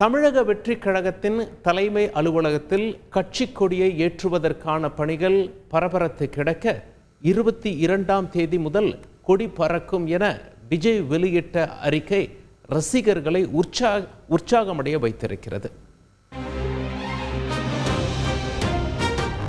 தமிழக வெற்றி கழகத்தின் தலைமை அலுவலகத்தில் கட்சி கொடியை ஏற்றுவதற்கான பணிகள் பரபரத்து கிடக்க இருபத்தி இரண்டாம் தேதி முதல் கொடி பறக்கும் என விஜய் வெளியிட்ட அறிக்கை ரசிகர்களை உற்சாக உற்சாகமடைய வைத்திருக்கிறது.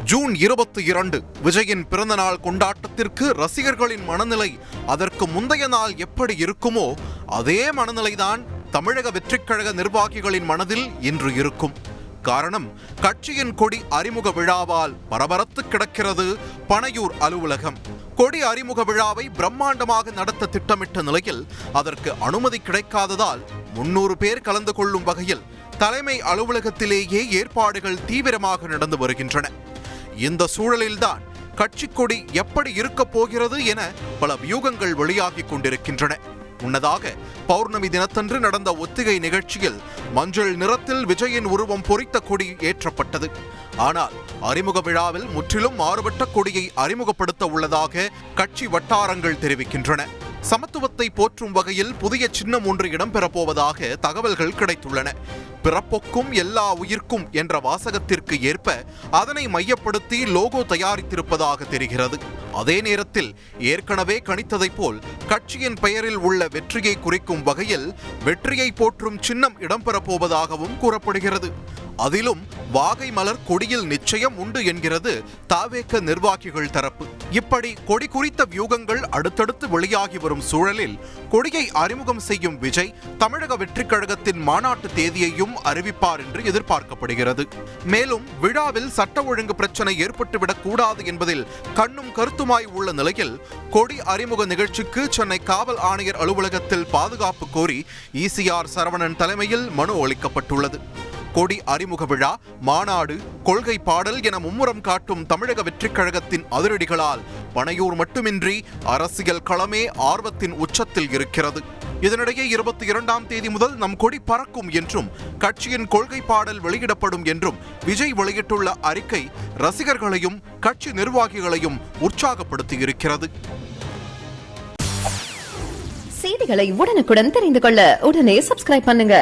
ஜூன் இருபத்தி இரண்டு விஜயின் பிறந்தநாள் கொண்டாட்டத்திற்கு ரசிகர்களின் மனநிலை அதற்கு முந்தைய நாள் எப்படி இருக்குமோ அதே மனநிலைதான் தமிழக வெற்றிக்கழக நிர்வாகிகளின் மனதில் இன்று இருக்கும். காரணம் கட்சியின் கொடி அறிமுக விழாவால் பரபரத்து கிடக்கிறது பனையூர் அலுவலகம். கொடி அறிமுக விழாவை பிரம்மாண்டமாக நடத்த திட்டமிட்ட நிலையில் அதற்கு அனுமதி கிடைக்காததால் முன்னூறு பேர் கலந்து கொள்ளும் வகையில் தலைமை அலுவலகத்திலேயே ஏற்பாடுகள் தீவிரமாக நடந்து வருகின்றன. இந்த சூழலில்தான் கட்சி கொடி எப்படி இருக்கப் போகிறது என பல வியூகங்கள் வெளியாகிக் கொண்டிருக்கின்றன. முன்னதாக பௌர்ணமி தினத்தன்று நடந்த ஒத்திகை நிகழ்ச்சியில் மஞ்சள் நிறத்தில் விஜயின் உருவம் பொறித்த கொடி ஏற்றப்பட்டது. ஆனால் அறிமுக விழாவில் முற்றிலும் மாறுபட்ட கொடியை அறிமுகப்படுத்த உள்ளதாக கட்சி வட்டாரங்கள் தெரிவிக்கின்றன. சமத்துவத்தை போற்றும் வகையில் புதிய சின்னம் ஒன்று இடம்பெறப்போவதாக தகவல்கள் கிடைத்துள்ளன. பிறப்பொக்கும் எல்லா உயிர்க்கும் என்ற வாசகத்திற்கு ஏற்ப அதனை மையப்படுத்தி லோகோ தயாரித்திருப்பதாக தெரிகிறது. அதே நேரத்தில் ஏற்கனவே கணித்ததைப் போல் கட்சியின் பெயரில் உள்ள வெற்றியை குறிக்கும் வகையில் வெற்றியை போற்றும் சின்னம் இடம்பெறப்போவதாகவும் கூறப்படுகிறது. அதிலும் வாகை மலர் கொடியில் நிச்சயம் உண்டு என்கிறது தாவேக்க நிர்வாகிகள் தரப்பு. இப்படி கொடி குறித்த வியூகங்கள் அடுத்தடுத்து வெளியாகி வரும் சூழலில் கொடியை அறிமுகம் செய்யும் விஜய் தமிழக வெற்றிக் கழகத்தின் மாநாட்டு தேதியையும் அறிவிப்பார் என்று எதிர்பார்க்கப்படுகிறது. மேலும் விழாவில் சட்ட ஒழுங்கு பிரச்சனை ஏற்பட்டுவிடக் கூடாது என்பதில் கண்ணும் கருத்துமாய் உள்ள நிலையில் கொடி அறிமுக நிகழ்ச்சிக்கு சென்னை காவல் ஆணையர் அலுவலகத்தில் பாதுகாப்பு கோரி இசிஆர் சரவணன் தலைமையில் மனு அளிக்கப்பட்டுள்ளது. கொடி அறிமுக விழா மாநாடு கொள்கை பாடல் என மும்முரம் காட்டும் தமிழக வெற்றிக் கழகத்தின் அதிரடிகளால் பனையூர் மட்டுமின்றி அரசியல் களமே ஆர்வத்தின் உச்சத்தில் இருக்கிறது. இதனிடையே இருபத்தி இரண்டாம் தேதி முதல் நம் கொடி பறக்கும் என்றும் கட்சியின் கொள்கை பாடல் வெளியிடப்படும் என்றும் விஜய் வெளியிட்டுள்ள அறிக்கை ரசிகர்களையும் கட்சி நிர்வாகிகளையும் உற்சாகப்படுத்தியிருக்கிறது. செய்திகளை உடனுக்குடன் தெரிந்து கொள்ள உடனே சப்ஸ்கிரைப் பண்ணுங்க.